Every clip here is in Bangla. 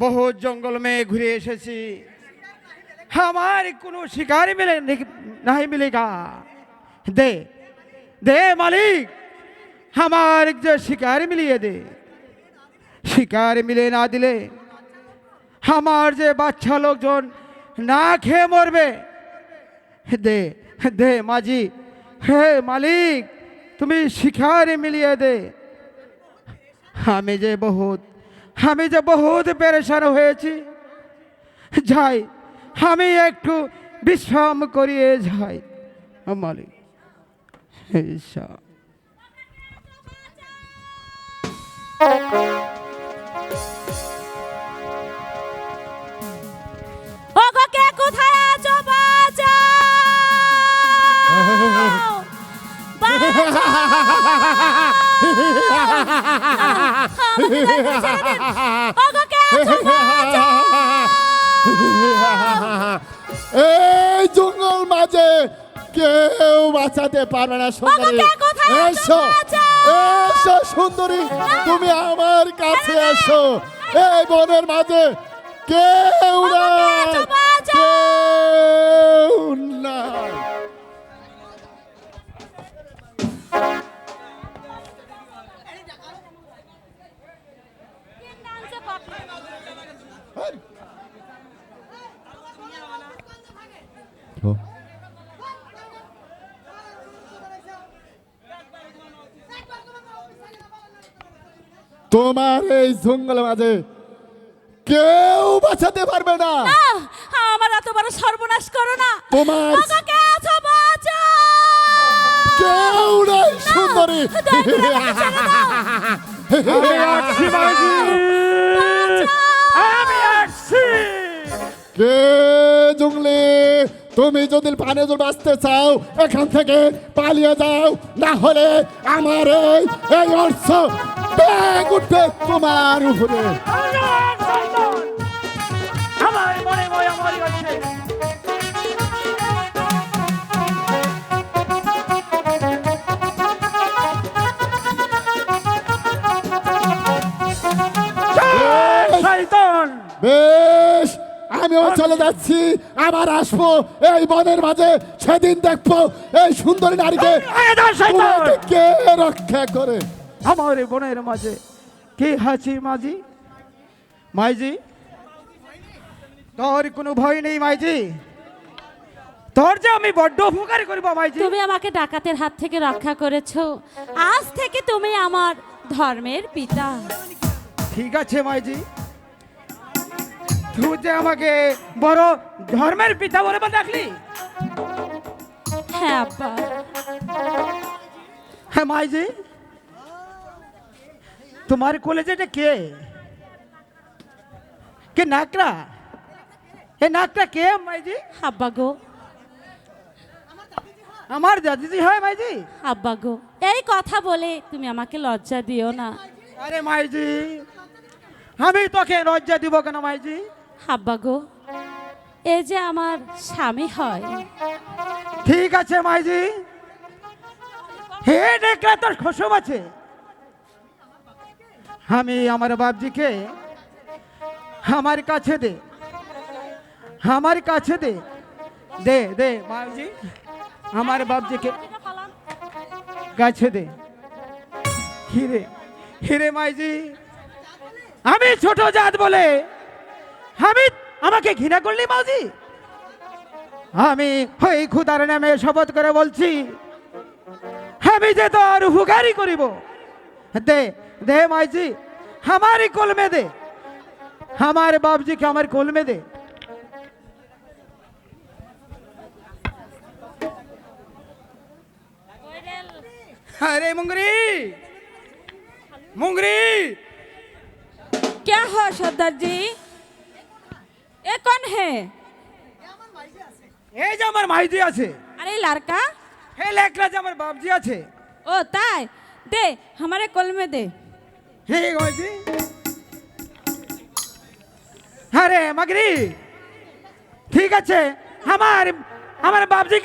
বহু জঙ্গল মেয়ে ঘুরে এসেছি। আমার কোনো শিকার মিলে নাই মিলেগা। দে দে মালিক, আমার যে শিকার মিলিয়ে দে। শিকার মিলে না দিলে আমার যে বাচ্চা লোকজন না খেয়ে মরবে। দে দে মাঝি, হে মালিক, তুমি শিকার মিলিয়ে দে। আমি যে বহুত আমি যে বহুত পেরেশান হয়েছি যাই আমি একটু বিশ্রাম করিয়ে যাই। মালিক কোথায় আছো? বাঁচাও! এই জঙ্গল মাঝে কেউ বাঁচাতে পারবে না সুন্দরী? এসো এসো সুন্দরী। তুমি আমার কাছে এসো। এই বনের মাঝে কেউ কে তোমার এই জঙ্গলের মাঝে কেউ বাঁচাতে পারবে না। আমার এত বড় সর্বনাশ করো না। তোমার কে আছো বাঁচাও। কেউ নাই সুন্দরী। আমি আসছি। মাঝি তুমি যদি পানে জল বাঁচতে চাও এখান থেকে পালিয়ে যাও। না হলে আমার এই অর্থ উঠবে তোমার উপরে। বেশ আমিও চলে যাচ্ছি। আবার আসব। এই বনের মাঝে সেদিন দেখব এই সুন্দরী নারীকে কে রক্ষা করে। আমার এই বনের মাঝে কে হাসি মাঝি? মাইজি? তোর কোনো ভয় নেই মাইজি? তোর যে আমি বড্ড উপকার করব মাইজি। তুমি আমাকে ডাকাতের হাত থেকে রক্ষা করেছ। আজ থেকে তুমি আমার ধর্মের পিতা। ঠিক আছে মাইজি। তুই যে আমাকে বড় ধর্মের পিতা বলে বা ডাকলি? হ্যাঁ আব্বা। হ্যাঁ মাইজি। তোমার কলেজেটা কে? কে নাকরা এ নাকটা কে মাইজি? আব্বা গো। আমার দাদিজি হয় মাইজি? আব্বা গো। এই কথা বলে তুমি আমাকে লজ্জা দিও না। আরে মাইজি আমি তোকে লজ্জা দিব কেন মাইজি? আব্বা গো, এ যে আমার স্বামী হয়। ঠিক আছে মাইজি। হে দেখলে তোর খসব আছে। আমি আমার বাপজিকে আমার কাছে দে, আমার কাছে দে দে দে মাইজি, আমার বাপজিকে কাছে দে। হিরে হিরে মাইজি, আমি ছোট জাত বলে আমি আমাকে ঘৃণা করলি মাউজি আমি ওই খুদার নামে শপথ করে বলছি আমি যে তোর হুগারি করিব দে দে মাইজি আমারই কলমে দে আমার বাবজিকে আমার কলমে দে আরে মুঙ্গরি মুংরি क्या हो सरदार जी ये कौन है এই যে আমার মাইজি আছে अरे लड़का হে লেখরা যে আমার বাপজি আছে ओ ताई दे हमारे कोल में दे হে মাইজি আরে মাগরি ঠিক আছে আমার আমার বাপজি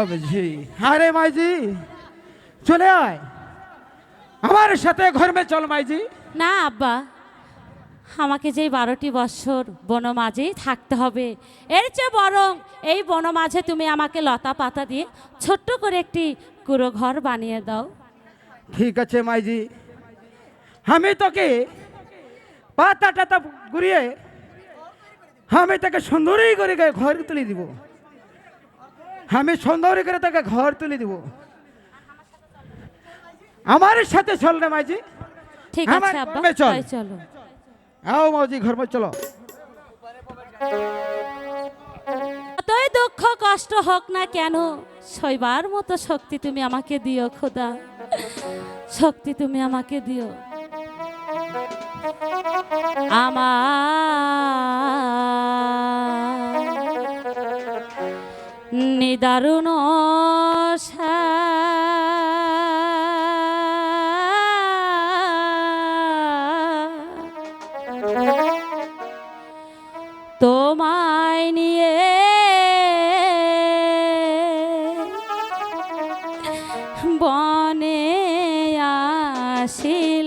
বাবুজি। আরে মাইজি চলে আয়। আমার সাথে ঘর মে চল মাইজি। না আব্বা। আমাকে যে বারোটি বছর বনমাঝেই থাকতে হবে এর চেয়ে বরং এই বনমাঝে তুমি আমাকে লতা পাতা দিয়ে ছোট্ট করে একটি কুড়ো ঘর বানিয়ে দাও। ঠিক আছে মাইজি। আমি তোকে পাতা টাতা ঘুরিয়ে আমি তাকে সুন্দরই করে ঘর তুলে দিব। আমি সুন্দরী করে তাকে ঘর তুলে দিব। আমার সাথে চল রে মাইজি। ঠিক আছে আব্বা। চল। আও মাউজি ঘর চলো। যতই দুঃখ কষ্ট হোক না কেন সইবার মতো শক্তি তুমি আমাকে দিও খোদা। শক্তি তুমি আমাকে দিও। আমার নিদারুণ তোমায় নিয়ে বনে আসিলা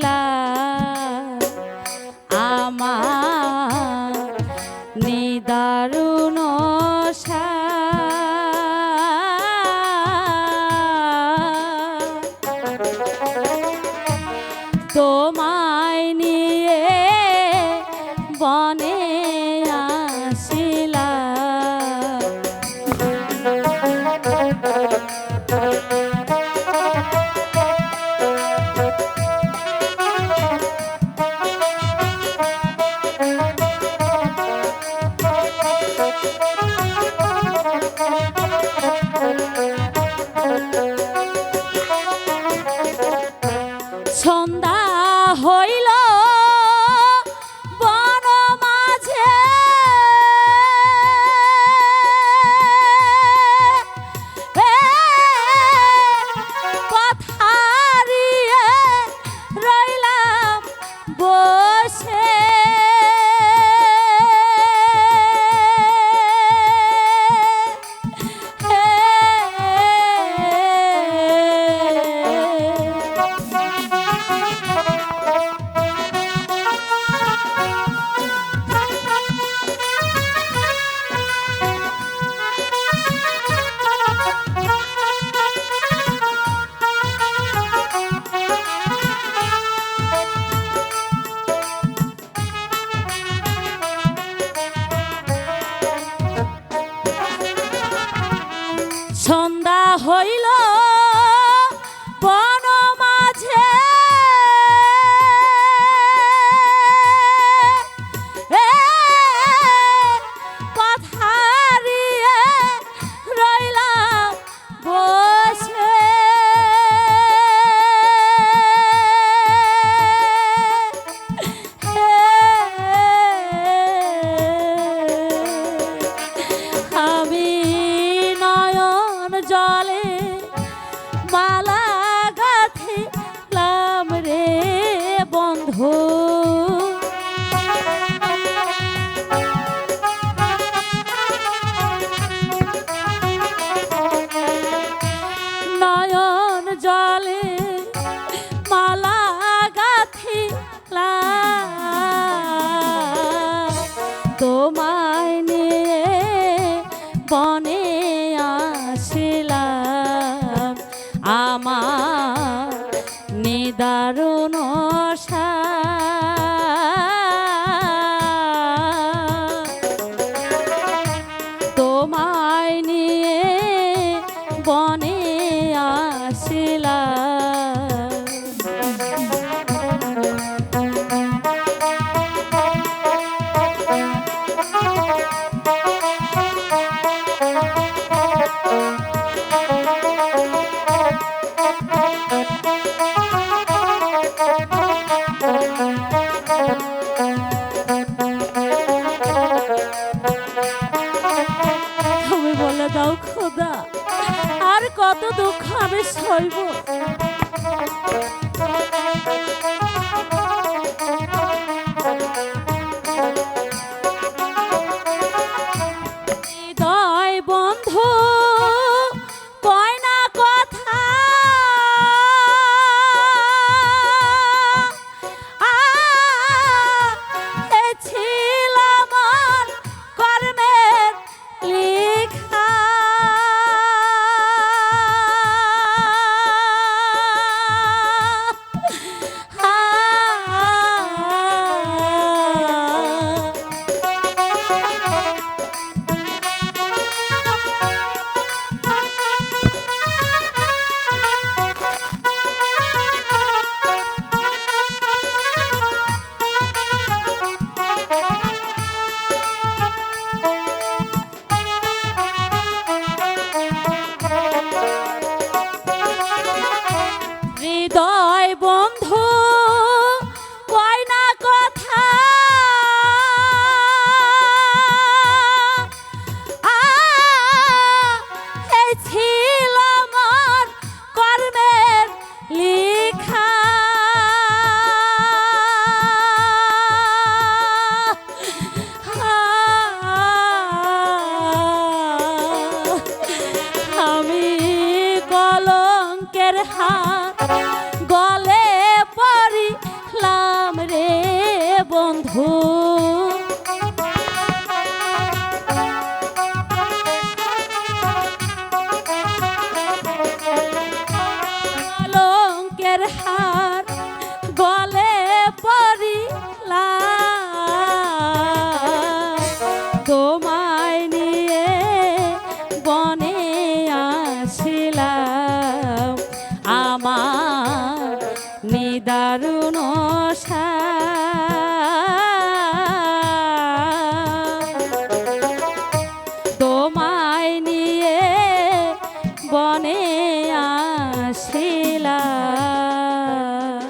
আসিলাম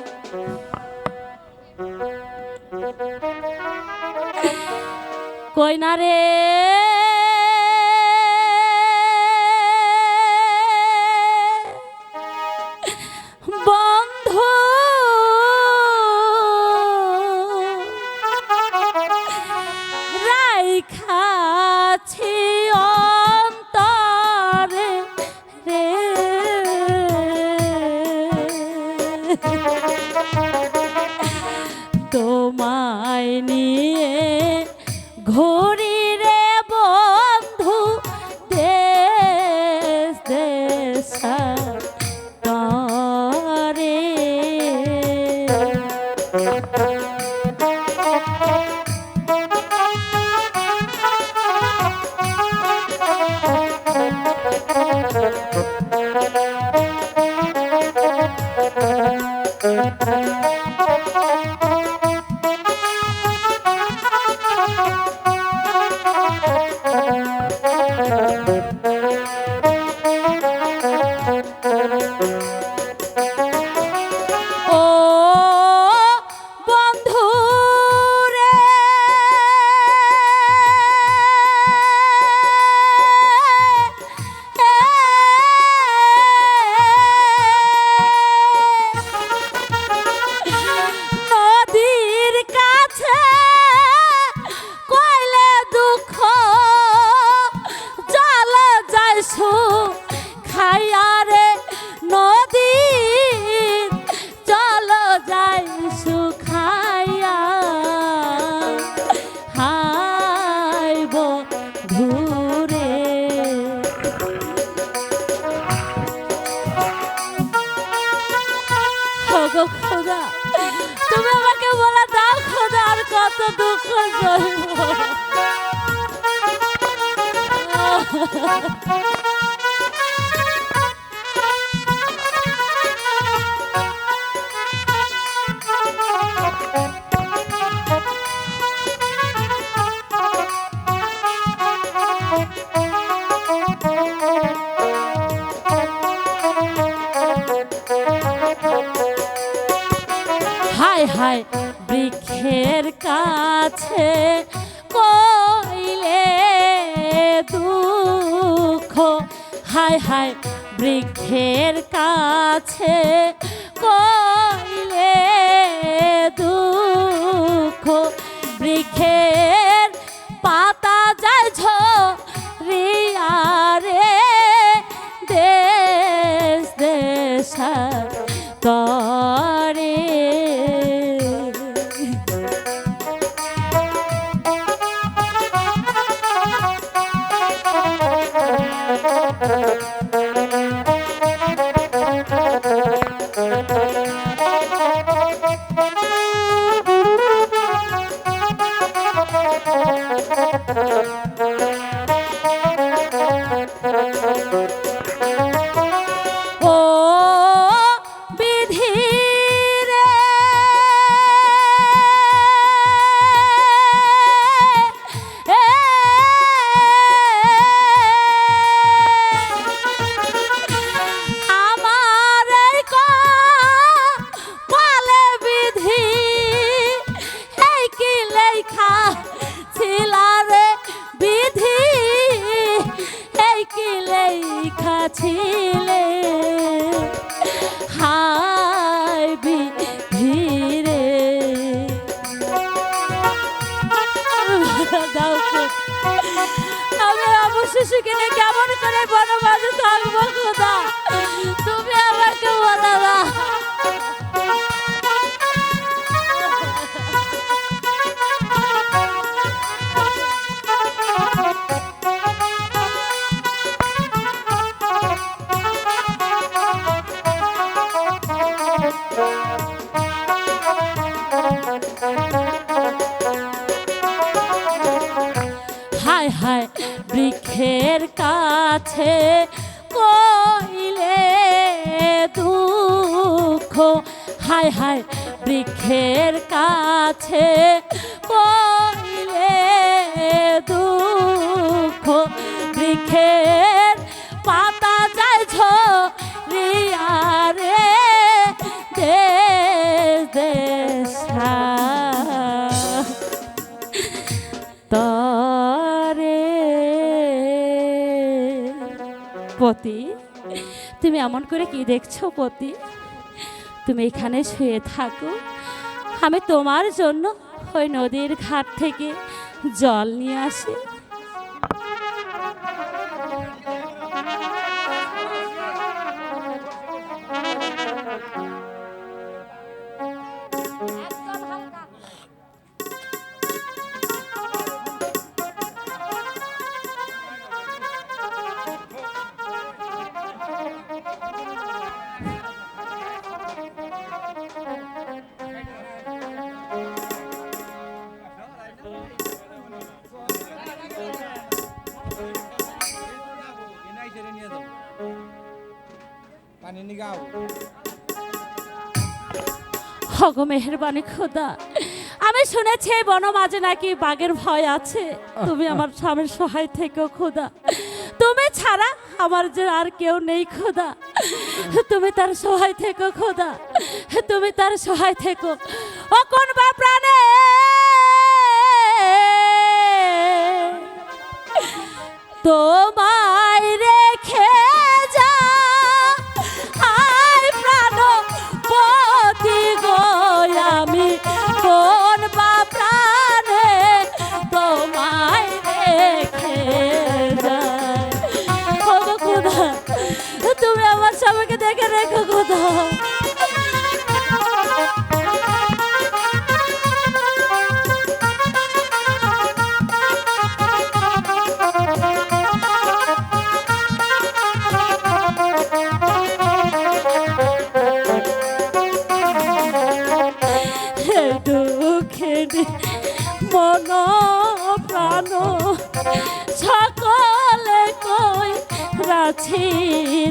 কই না রে? Ha ha ha ha! দেশা তরে পতি, তুমি এমন করে কি দেখছ পতি? তুমি এখানে শুয়ে থাকো। আমি তোমার জন্য ওই নদীর ঘাট থেকে জল নিয়ে আসি। হগো মেহরবানি খোদা। আমি শুনেছি বন মাঝে নাকি বাঘের ভয় আছে। তুমি আমার স্বামীর সহায় থেকো খোদা। তুমি ছাড়া আমার যে আর কেউ নেই খোদা। তুমি তার সহায় থেকো খোদা। তুমি তার সহায় থেকো ও কোন বা প্রাণে? তোমায়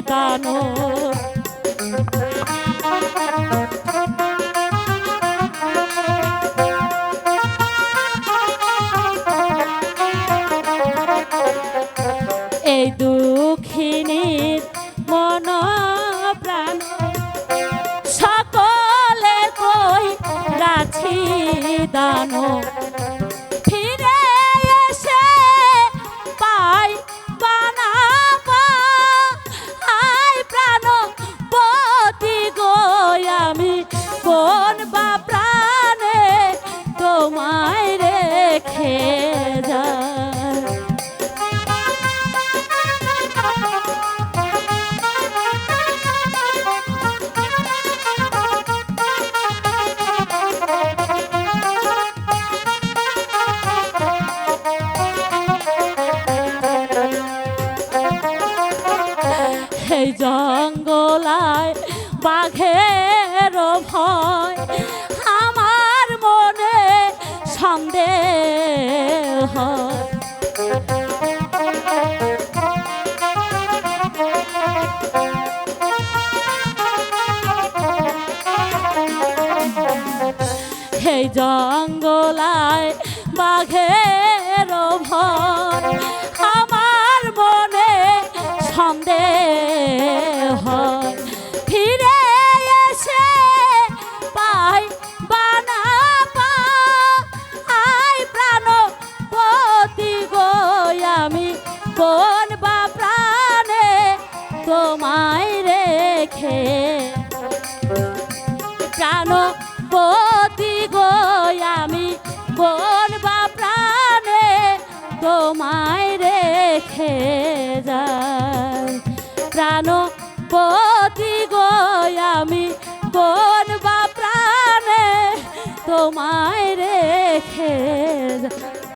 দানো